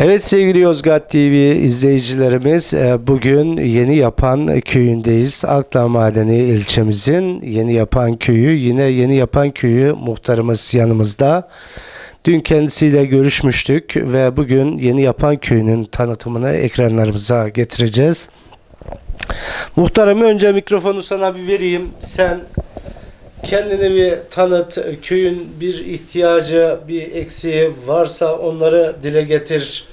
Evet sevgili Yozgat TV izleyicilerimiz e, bugün Yeni Yapan köyündeyiz. Akdağ Madeni ilçemizin Yeni Yapan köyü yine Yeni Yapan köyü muhtarımız yanımızda. Dün kendisiyle görüşmüştük ve bugün Yeni Yapan köyünün tanıtımını ekranlarımıza getireceğiz. Muhtarım önce mikrofonu sana bir vereyim. Sen kendini bir tanıt. Köyün bir ihtiyacı, bir eksiği varsa onları dile getir.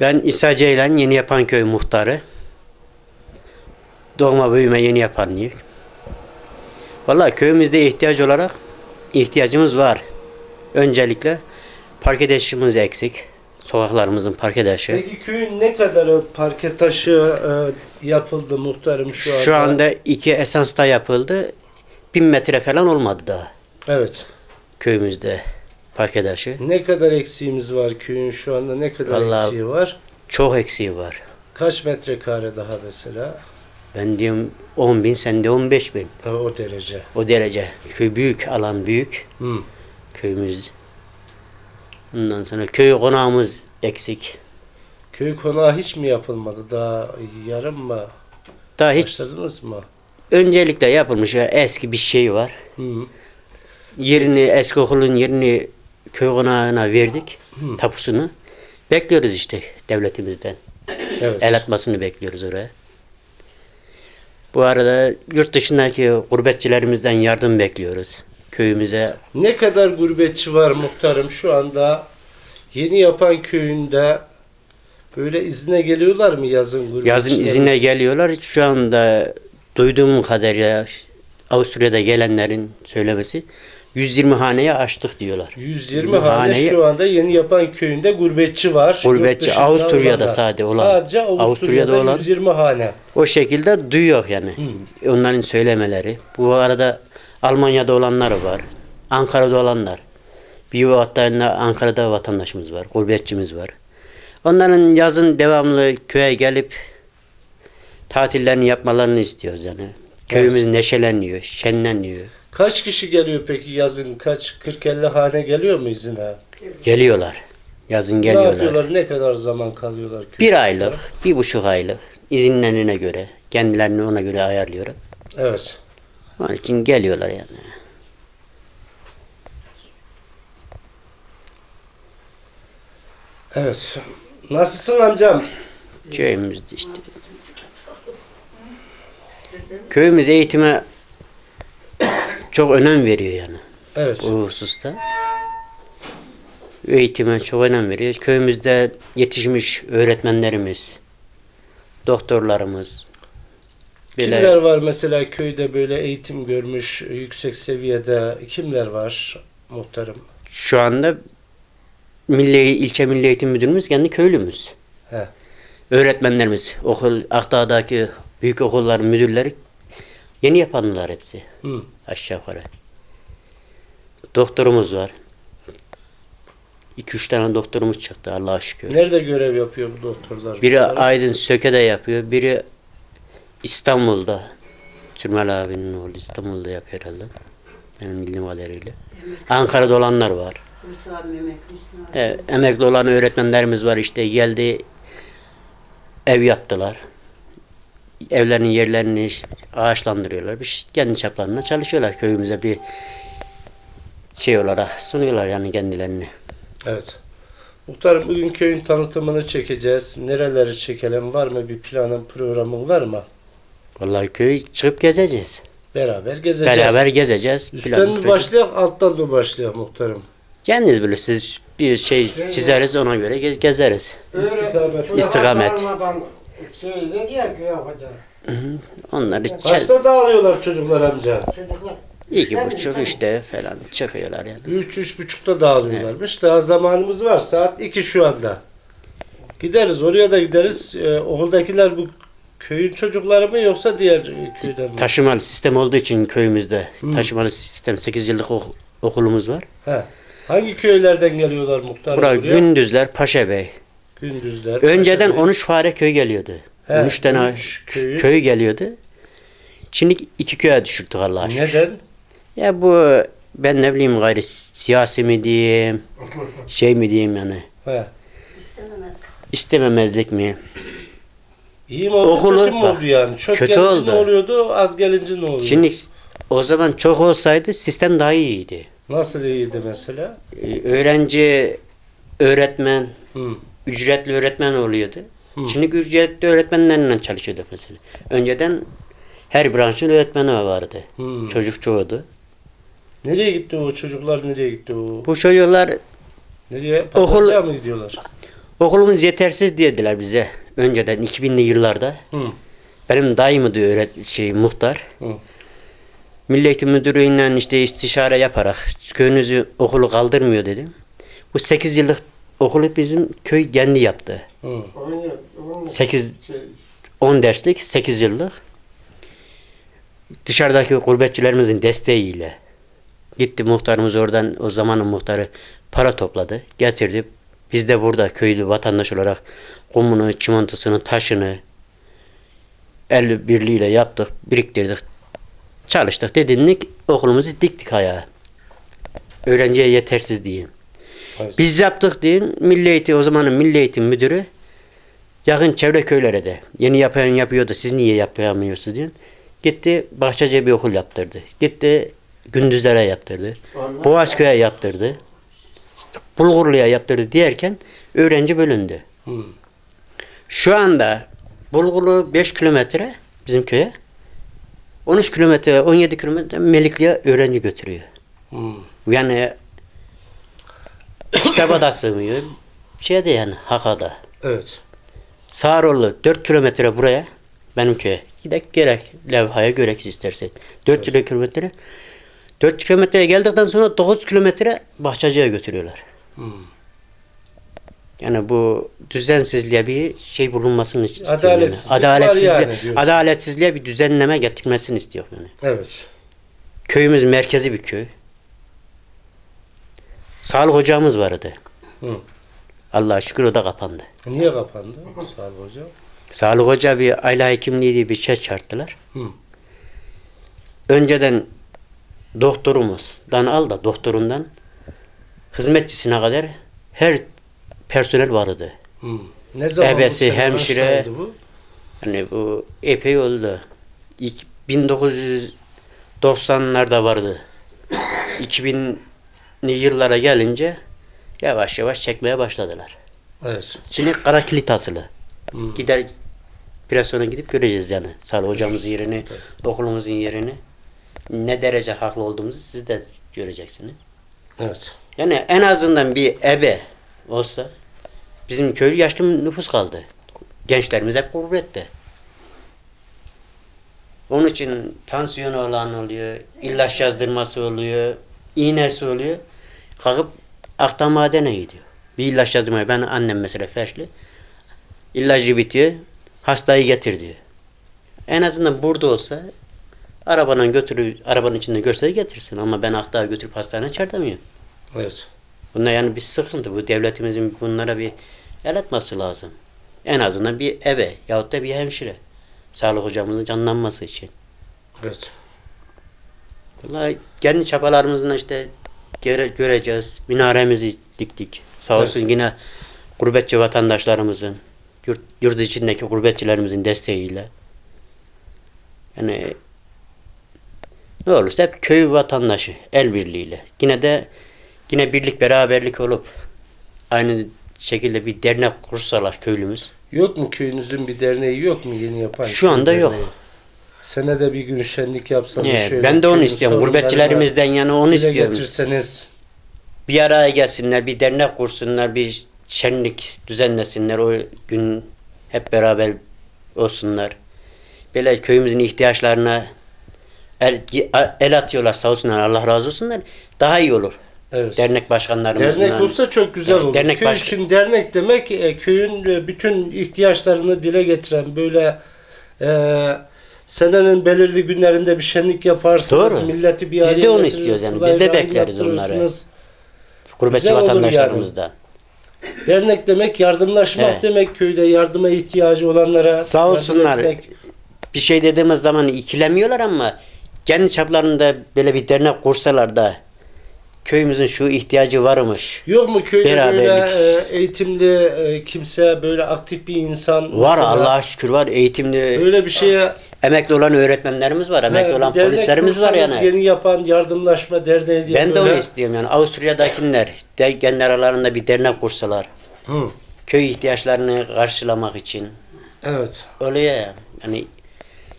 Ben İsa Ceylan Yeni Yapan Köy muhtarı. Doğma büyüme Yeni Yapanlıyım. Vallahi köyümüzde ihtiyaç olarak ihtiyacımız var. Öncelikle parke taşımız eksik. Sokaklarımızın parke taşı. Peki köyün ne kadarı parke taşı e, yapıldı muhtarım şu anda? Şu anda iki esansta yapıldı. Bin metre falan olmadı daha Evet. köyümüzde parke taşı. Ne kadar eksiğimiz var köyün şu anda ne kadar Vallahi- eksiği var? Çok eksiği var. Kaç metrekare daha mesela? Ben diyorum 10 bin, sen de 15 bin. Ha, o derece. O derece. Köy büyük, alan büyük. Hı. köyümüz. Ondan sonra köy konağımız eksik. Köy konağı hiç mi yapılmadı? Daha yarım mı? Daha hiç Başladınız mı? öncelikle yapılmış ya eski bir şey var. Hı. Yerini eski okulun yerini köy konağına verdik. Hı. Tapusunu. Bekliyoruz işte devletimizden. Evet. El atmasını bekliyoruz oraya. Bu arada yurt dışındaki gurbetçilerimizden yardım bekliyoruz. Köyümüze Ne kadar gurbetçi var muhtarım şu anda Yeni Yapan köyünde böyle izne geliyorlar mı yazın gurbetçiler? yazın izine geliyorlar. Şu anda duyduğum kadarıyla Avusturya'da gelenlerin söylemesi 120 haneye açtık diyorlar. 120 hane haneyi- şu anda Yeni Yapan köyünde gurbetçi var. Gurbetçi, Avusturya'da olanlar. sade olan. Sadece Avusturya'da, Avusturya'da olan. 120 hane. O şekilde duyuyor yani. Onların söylemeleri. Bu arada Almanya'da olanlar var. Ankara'da olanlar. Bir hatta Ankara'da vatandaşımız var. Gurbetçimiz var. Onların yazın devamlı köye gelip tatillerini yapmalarını istiyoruz yani. Köyümüz neşeleniyor, şenleniyor. Kaç kişi geliyor peki yazın? Kaç 40-50 hane geliyor mu izine? Geliyorlar. Yazın Ne geliyorlar. yapıyorlar? Ne kadar zaman kalıyorlar? köyde? Bir aylık, bir buçuk aylık izinlerine göre, kendilerini ona göre ayarlıyor. Evet. Onun için geliyorlar yani. Evet. Nasılsın amcam? Köyümüzde işte. Köyümüz eğitime çok önem veriyor yani Evet. o hususta. Eğitime çok önem veriyor. Köyümüzde yetişmiş öğretmenlerimiz, doktorlarımız, böyle Kimler var mesela köyde böyle eğitim görmüş yüksek seviyede kimler var muhtarım? şu anda Milli ilçe Milli Eğitim Müdürümüz kendi köylümüz. He. Öğretmenlerimiz, okul Akdağ'daki büyük okulların müdürleri yeni yapanlar hepsi. Hı. aşağı yukarı. Doktorumuz var. 2-3 tane doktorumuz çıktı Allah'a şükür. Nerede görev yapıyor bu doktorlar? Biri? Aydın Söke'de yapıyor, biri İstanbul'da. Türmel abinin oğlu İstanbul'da yapıyor herhalde. Benim bildiğim kadarıyla. Ankara'da olanlar var. Evet, emekli olan öğretmenlerimiz var işte geldi ev yaptılar. Evlerinin yerlerini ağaçlandırıyorlar. Bir kendi çaplarında çalışıyorlar köyümüze bir şey olarak sunuyorlar yani kendilerini. Evet. Muhtarım bugün köyün tanıtımını çekeceğiz. Nereleri çekelim? Var mı bir planın, programın var mı? Vallahi köyü çıkıp gezeceğiz. Beraber gezeceğiz. Beraber gezeceğiz. Üstten Plan- mi başlayak, alttan mı başlayak muhtarım? Kendiniz bilirsiniz. Bir şey çizeriz ona göre ge- gezeriz. İstikamet. İstikamet. Darmadan Şey ne diyor ki yapacak? Onları çe- Kaçta dağılıyorlar çocuklar amca? Çocuklar. iki buçuk işte falan çıkıyorlar yani. Üç, üç buçukta dağılıyorlarmış. Daha zamanımız var. Saat iki şu anda. Gideriz. Oraya da gideriz. Ee, okuldakiler bu köyün çocukları mı yoksa diğer köyden mi? Taşımalı sistem olduğu için köyümüzde Hı. taşımalı sistem 8 yıllık ok- okulumuz var. He. Hangi köylerden geliyorlar muhtarım Buraya buraya? Gündüzler, Paşa Bey. Gündüzler. Önceden Paşabey. 13 fare köy geliyordu. He, 13 tane 13 köyü. köy geliyordu. Şimdi iki köye düşürdük Allah'a şükür. Neden? Ya bu ben ne bileyim gayri siyasi mi diyeyim, şey mi diyeyim yani. He. İstememezlik mi? İyi mi oldu, Okulu- kötü mü oldu yani? Çok Kötü gelince oldu. ne oluyordu, az gelince ne oluyordu? Şimdi o zaman çok olsaydı sistem daha iyiydi. Nasıl iyiydi mesela? Ee, Öğrenci, öğretmen, Hı. ücretli öğretmen oluyordu. Hı. Şimdi ücretli öğretmenlerle çalışıyorduk mesela. Önceden her branşın öğretmeni vardı. Hı. Çocuk çoğudu. Nereye gitti o çocuklar, nereye gitti o? Bu çocuklar Nereye? Okul- mı gidiyorlar? okulumuz yetersiz dediler bize. Önceden 2000'li yıllarda. Hı. Benim dayımdı öğret şey muhtar. Hı. Milli Eğitim Müdürü'yle işte istişare yaparak köyünüzü okulu kaldırmıyor dedim. Bu 8 yıllık okulu bizim köy kendi yaptı. Hı. Onun, onun 8 şey, 10 derslik 8 yıllık. Dışarıdaki gurbetçilerimizin desteğiyle gitti muhtarımız oradan o zamanın muhtarı para topladı, getirdi. Biz de burada köylü vatandaş olarak kumunu, çimentosunu, taşını el birliğiyle yaptık, biriktirdik. Çalıştık, dedinlik okulumuzu diktik ayağa. Öğrenciye yetersiz diyeyim. Evet. Biz yaptık diyeyim. Milli Eğitim, o zamanın Milli Eğitim Müdürü yakın çevre köylere de yeni yapan yapıyordu. Siz niye yapamıyorsunuz diye. Gitti Bahçece bir okul yaptırdı. Gitti Gündüzlere yaptırdı. Boğazköy'e yaptırdı. Bulgurlu'ya yaptırdı diyerken öğrenci bölündü. Şu anda Bulgurlu 5 kilometre bizim köye. 13 kilometre, 17 kilometre Melikli'ye öğrenci götürüyor. Hı. Yani kitaba da sığmıyor. Şeyde yani Haka'da. Evet. Sağroğlu 4 kilometre buraya benim köye. Gidek gerek levhaya görek istersen. 4 kilometre. 4 kilometreye geldikten sonra 9 kilometre Bahçacı'ya götürüyorlar. Hı. Yani bu düzensizliğe bir şey bulunmasını istiyor. yani. Adaletsizlik var Adaletsizliğe, yani diyorsun. adaletsizliğe bir düzenleme getirmesini istiyor yani. Evet. Köyümüz merkezi bir köy. Sağlık ocağımız vardı. Hı. Allah'a şükür o da kapandı. Niye kapandı? Sağ ol hocam. Sağlık Hoca bir aile hekimliği diye bir şey çarptılar. Hı. Önceden doktorumuzdan al da doktorundan hizmetçisine kadar her personel vardı. Hı. Ne zaman Ebesi, hemşire. bu? Yani bu epey oldu. İlk 1990'larda vardı. 2000'li yıllara gelince yavaş yavaş çekmeye başladılar. Evet. Şimdi kara kilit asılı. Hı. Gider sonra gidip göreceğiz yani. Sağlık hocamızın yerini, okulumuzun yerini. Ne derece haklı olduğumuzu siz de göreceksiniz. Evet. Yani en azından bir ebe olsa bizim köylü yaşlı nüfus kaldı. Gençlerimiz hep gurbette. Onun için tansiyonu olan oluyor, ilaç yazdırması oluyor, iğnesi oluyor. Kalkıp aktan madene gidiyor. Bir ilaç yazdırmaya ben annem mesela felçli. İlacı bitiyor, hastayı getir diyor. En azından burada olsa arabanın götürü arabanın içinde görse getirsin ama ben aktağa götürüp hastaneye çağırtamıyorum. Evet. Bunlar yani bir sıkıntı. Bu devletimizin bunlara bir el atması lazım. En azından bir ebe yahut da bir hemşire. Sağlık hocamızın canlanması için. Evet. Vallahi kendi çabalarımızla işte göre, göreceğiz. Minaremizi diktik. Sağ olsun yine gurbetçi vatandaşlarımızın, yurt, yurt içindeki gurbetçilerimizin desteğiyle. Yani ne olursa hep köy vatandaşı el birliğiyle. Yine de yine birlik beraberlik olup aynı şekilde bir dernek kursalar köylümüz. Yok mu köyünüzün bir derneği yok mu yeni yapan? Şu anda yok. Senede bir gün şenlik yapsanız Evet, şöyle ben de onu istiyorum. Gurbetçilerimizden yani onu istiyorum. getirseniz bir araya gelsinler, bir dernek kursunlar, bir şenlik düzenlesinler. O gün hep beraber olsunlar. Böyle köyümüzün ihtiyaçlarına el, el atıyorlar sağ olsunlar Allah razı olsunlar. Daha iyi olur. Evet. Dernek başkanlarımızla. Dernek olsa çok güzel olur. dernek Köy baş- için dernek demek e, köyün e, bütün ihtiyaçlarını dile getiren böyle e, senenin belirli günlerinde bir şenlik yaparsınız. Doğru. Milleti bir Biz araya de onu istiyoruz yani. Biz de bekleriz onları. Gurbetçi Güzel olur vatandaşlarımızdan. Dernek demek yardımlaşmak Evet. demek köyde yardıma ihtiyacı olanlara. Sağ olsunlar. etmek. Bir şey dediğimiz zaman ikilemiyorlar ama kendi çaplarında böyle bir dernek kursalar da köyümüzün şu ihtiyacı varmış. Yok mu köyde böyle e, eğitimli e, kimse böyle aktif bir insan Var mesela Allah'a şükür var. Eğitimli Böyle bir şeye emekli olan öğretmenlerimiz var. Emekli olan dernek polislerimiz var kursanız, yani. Yeni yapan yardımlaşma derneği diye Ben de böyle. onu istiyorum yani. Avusturya'dakiler der, kendi aralarında bir dernek kursalar. Hı, Köy ihtiyaçlarını karşılamak için. evet. Öyle ya. Yani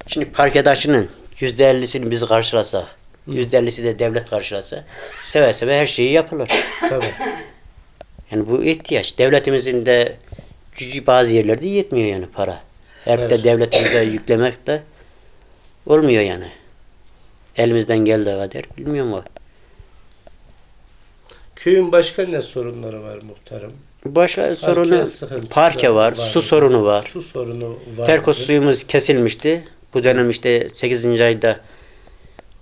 şimdi parkedaşının yüzde ellisini biz karşılasak, yüzde ellisi de devlet karşılasa seve seve her şeyi yapılır. Tabii. Yani bu ihtiyaç. Devletimizin de bazı yerlerde yetmiyor yani para. Hep Evet. de devletimize yüklemek de olmuyor yani. Elimizden geldiği kadar bilmiyorum o. Köyün başka ne sorunları var muhtarım? Başka sorunu sıkıntısı parke var, su sorunu var. Su sorunu var. Terkos suyumuz kesilmişti. Bu dönem işte 8. ayda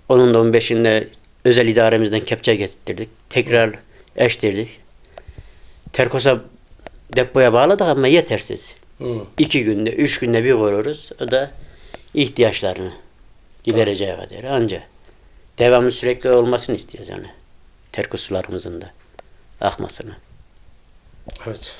onun da 15'inde özel idaremizden kepçe getirdik. Tekrar eştirdik. Terkosa depoya bağladık ama yetersiz. Hı. İki günde, üç günde bir koyuyoruz. O da ihtiyaçlarını gidereceği kadar anca. Devamlı sürekli olmasını istiyoruz yani. Terkos sularımızın da akmasını. Evet.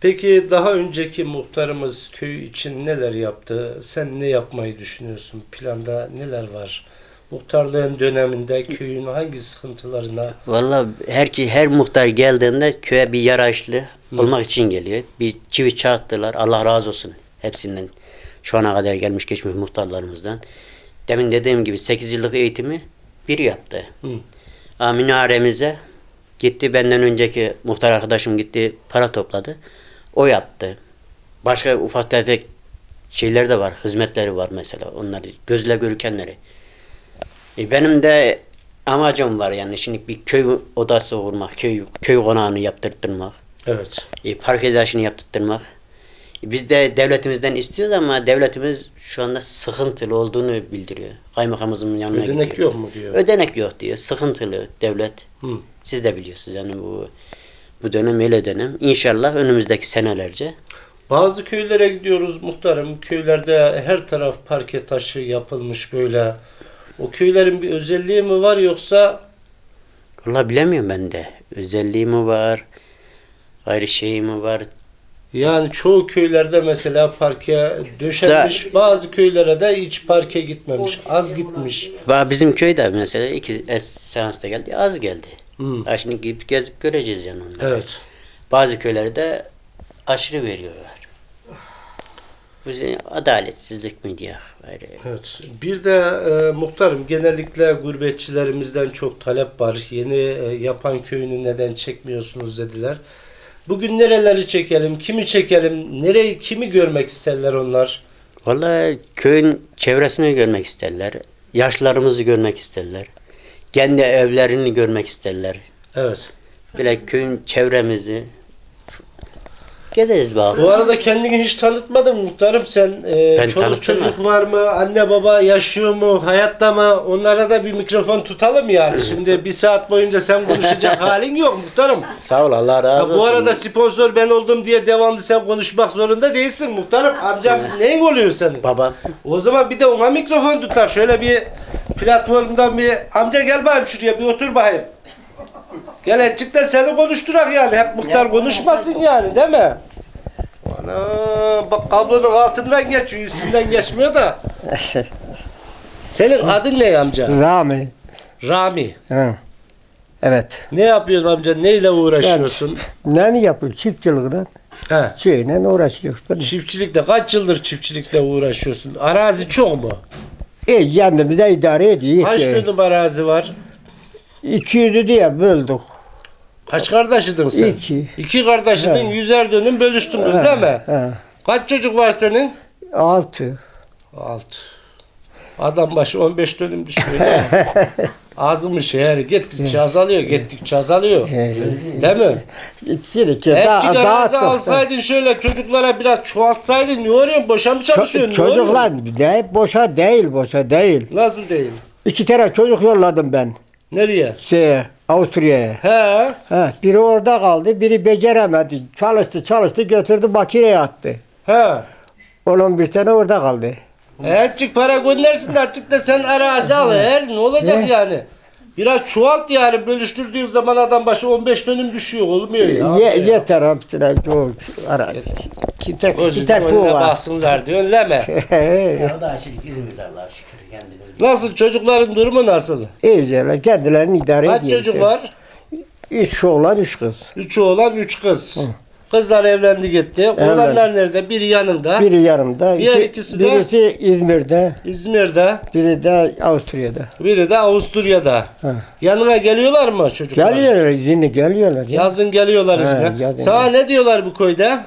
Peki daha önceki muhtarımız köy için neler yaptı? Sen ne yapmayı düşünüyorsun? Planda neler var? Muhtarlığın döneminde köyün hangi sıkıntılarına Vallahi her ki her muhtar geldiğinde köye bir yaraşlı olmak için geliyor. Bir çivi çağırttılar. Allah razı olsun hepsinden. Şu ana kadar gelmiş geçmiş muhtarlarımızdan. Demin dediğim gibi 8 yıllık eğitimi biri yaptı. Hı. Minaremize gitti benden önceki muhtar arkadaşım gitti para topladı. O yaptı. Başka ufak tefek şeyler de var. Hizmetleri var mesela. Onları gözle görükenleri. E, benim de amacım var yani şimdi bir köy odası kurmak, köy köy konağını yaptırtmak, Evet. e, park edasını yaptırtmak. E, biz de devletimizden istiyoruz ama devletimiz şu anda sıkıntılı olduğunu bildiriyor. Kaymakamımızın yanına Ödenek gidiyor. yok mu diyor. Ödenek yok diyor. Sıkıntılı devlet. Hı. Siz de biliyorsunuz yani bu bu dönem öyle dönem. İnşallah önümüzdeki senelerce Bazı köylere gidiyoruz muhtarım. Köylerde her taraf parke taşı yapılmış böyle. O köylerin bir özelliği mi var yoksa Vallahi bilemiyorum ben de. Özelliği mi var? Gayrı şeyi mi var? yani çoğu köylerde mesela parke döşenmiş. Bazı köylere de hiç parke gitmemiş. Az gitmiş. Bizim köyde mesela iki seansta geldi, az geldi. Hı. Ha şimdi gidip gezip göreceğiz yani onları. Evet. Bazı köylerde aşırı veriyorlar. Bu adaletsizlik mi diye. Evet. Bir de e, muhtarım genellikle gurbetçilerimizden çok talep var. Yeni e, yapan köyünü neden çekmiyorsunuz dediler. Bugün nereleri çekelim, kimi çekelim, nereyi kimi görmek isterler onlar? Vallahi köyün çevresini görmek isterler. Yaşlarımızı görmek isterler. Kendi evlerini görmek isterler. Evet. Böyle köyün çevremizi gezeriz bak. Bu arada kendini hiç tanıtmadın muhtarım sen. E, Ben çoluk tanıttım çocuk var mı? Anne baba yaşıyor mu? Hayatta mı? Onlara da bir mikrofon tutalım yani. Şimdi bir saat boyunca sen konuşacak halin yok muhtarım. Sağ ol Allah razı Ha, olsun. bu arada sponsor ben oldum diye devamlı sen konuşmak zorunda değilsin muhtarım. Amcam neyin oluyor senin? babam O zaman bir de ona mikrofon tutar. Şöyle bir platformdan bir amca gel bakayım şuraya bir otur bakayım. Gel azıcık da seni konuşturak yani. Hep muhtar konuşmasın yani değil mi? Ana bak kablonun altından geçiyor üstünden geçmiyor da. Senin adın ne amca? Rami. Rami. Ha. Evet. Ne yapıyorsun amca? Neyle uğraşıyorsun? Ne mi yapıyor? Çiftçilikle, He. şeyle uğraşıyor. Çiftçilikle kaç yıldır çiftçilikle uğraşıyorsun? Arazi çok mu? İyi kendimiz de idare ediyor. Kaç dönüm arazi var? 200'ü diye böldük. Kaç kardeşidin sen? İki. İki kardeşidin He. yüzer dönüm bölüştünüz değil mi? Ha. Kaç çocuk var senin? Altı. Altı. Adam başı 15 dönüm düşüyor. mi? Azmış eğer gittikçe azalıyor, gittikçe azalıyor. Değil mi? Şimdi arazi dağıttık. alsaydın şöyle çocuklara biraz çoğaltsaydın ne oluyor? Boşa mı çalışıyorsun? ne oluyor? çocuklar ne boşa değil boşa değil. Nasıl değil? İki tane çocuk yolladım ben. Nereye? Şey, Avusturya'ya. He? Ha, biri orada kaldı, biri beceremedi. Çalıştı çalıştı götürdü makineye attı. He. Onun bir tane orada kaldı. E, azıcık para göndersin de azıcık da sen arazi al. Eğer ne olacak Ne? yani? Biraz çoğalt yani bölüştürdüğün zaman adam başı 15 dönüm düşüyor olmuyor ya. Ye, yeter hepsine o ara. Kimse Gözünün kimse bu önüne var. baksınlar diyor öyle mi? Ya o da şimdi İzmir'de Allah'a şükür. Nasıl çocukların durumu nasıl? İyice kendilerini idare Kaç ediyor. çocuk var? Üç oğlan üç kız. Üç oğlan, üç kız. Kızlar evlendi gitti. Oğlanlar nerede? Biri yanında. Biri yanımda. Diğer iki- ikisi de- birisi İzmir'de, İzmir'de. biri de Avusturya'da. Biri de Avusturya'da. Ha. Yanına geliyorlar mı çocuklar? Geliyorlar, yine geliyorlar. Ya. Yazın geliyorlar yazın Sana ne diyorlar bu köyde?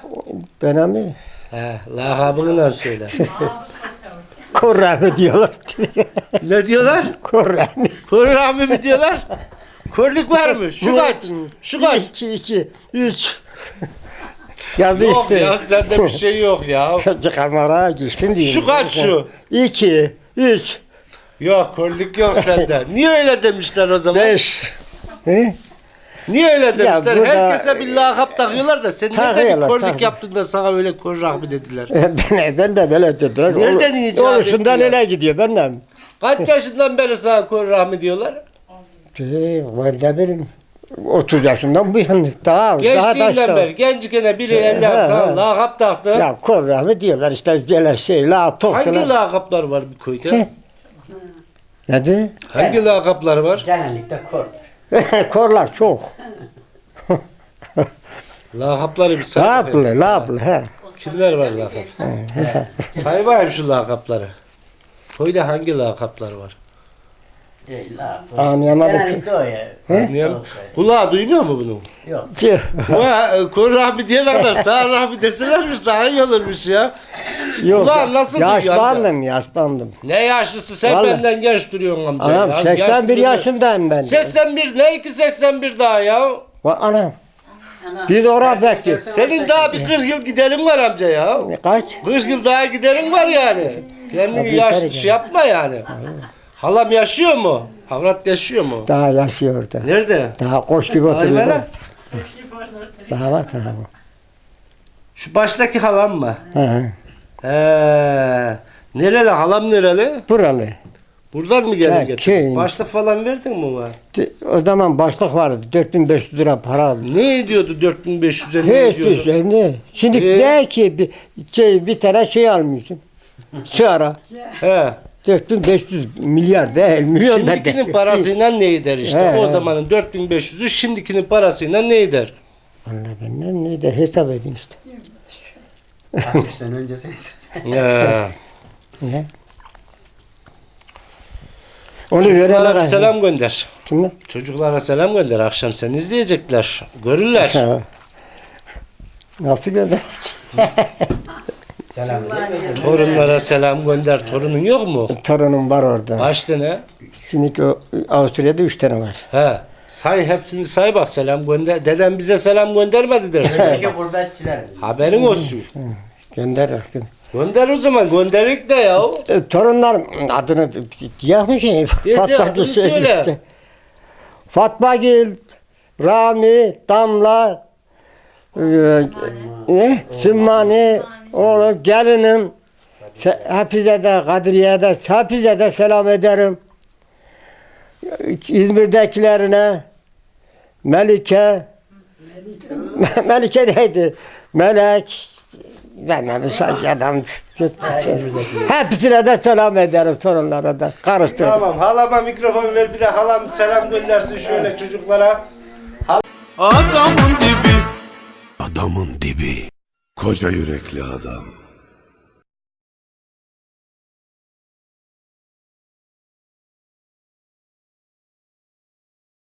Ben mi? He, lakabını nasıl söyle. Kur'an'ı diyorlar. ne diyorlar? Kur'an'ı. Kurrami mi diyorlar? Körlük var mı? Şu kaç? Şu kaç? İki, iki, üç. Yazdı Yok ya sende bir şey yok ya. Kamera girsin diye. Şu kaç şu? İki, üç, Yok körlük yok sende. Niye öyle demişler o zaman? beş. He? Niye öyle demişler? burada- Herkese bir lakap takıyorlar da sen nerede bir Takıyorlar, körlük takıyorlar. yaptın da sana öyle körrahmi dediler. ben, ben de böyle dediler. Nereden Ol- icat Oluşundan ettiler? öyle gidiyor benden. Kaç yaşından beri sana körrahmi diyorlar? Şey, ben de benim 30 yaşından bu yana daha daha Gençliğinden da beri gençken biri He, elle he, sana he. lakap taktı. Ya Korrahmi diyorlar işte böyle şey la Hangi toktular. lakaplar var bu köyde? Nedir? Hangi lakaplar var? Genellikle kor. Korlar çok. Lakapları bir say. Laplı, laplı he. Kimler var lakap? say bakayım şu lakapları. Köyde hangi lakaplar var? Anlayamadım. Genellikle o ya. Kulağı duymuyor mu bunu? Yok. E, Kur rahmi diyene kadar sağ rahmi deselermiş daha iyi olurmuş ya. Yok. Ulan nasıl duyuyor yaşlandım, yaşlandım. Ne yaşlısı sen Vallahi. benden genç duruyorsun amca. Anam ya. 81 Yaşlı yaşındayım ben. 81 ne ki 81 daha ya? Va- Anam. Biz oraya bekliyoruz. Senin daha bir 40 yıl giderin var amca ya. Kaç? 40 yıl daha giderin var yani. Kendini Abi yaşlı şey yapma yani. Halam yaşıyor mu? Avrat yaşıyor mu? Daha yaşıyor da. Nerede? Daha koş gibi oturuyor. Hayvanat. Daha var daha var. Şu baştaki halam mı? He, he. Nereli? Halam nereli? Buralı. Buradan mı geldin Ha, getirdin? Başlık falan verdin mi ona? O zaman başlık vardı. 4500 lira para aldı. Ne ediyordu 4500'e ne Hiç ediyordu? şey ne? Şimdi Ee? ne ki bir, şey, bir tane şey almışsın. Sigara. He. 4500 milyar değil milyon da Şimdikinin değil. parasıyla ne eder işte? He, o he. zamanın 4500'ü şimdikinin parasıyla ne eder? Vallahi ben ne, ne de hesap edin işte. 60 sene öncesiniz. He. Ne? Onu Çocuklara bir kadar. selam gönder. Kime? Çocuklara selam gönder. Akşam seni izleyecekler. Görürler. Ha. Nasıl gönder? Selam. Torunlara selam gönder. Torunun yok mu? Torunum var orada. Kaç tane? Şimdi o- Avusturya'da üç tane var. He. Say hepsini say bak selam gönder. Dedem bize selam göndermedi dersin. Özellikle gurbetçiler. Haberin olsun. Gönder. Gönder o zaman gönderik de ya. E, torunlarım adını diyek mi ki? Fatma adını Gül söyle. söyle. Fatma Gül, Rami, Damla, e, ne? Sümmani, oğlum, gelinim. Se- Hepinize de, Kadriye'ye de, hepinize de selam ederim. İzmir'dekilerine, Melike, Melike neydi? Melek, sanki adam Hepsine de selam ederim torunlara da. Karıştırdım. Tamam halama mikrofon ver bir de halam selam göndersin şöyle çocuklara. Adamın dibi Adamın dibi Koca yürekli adam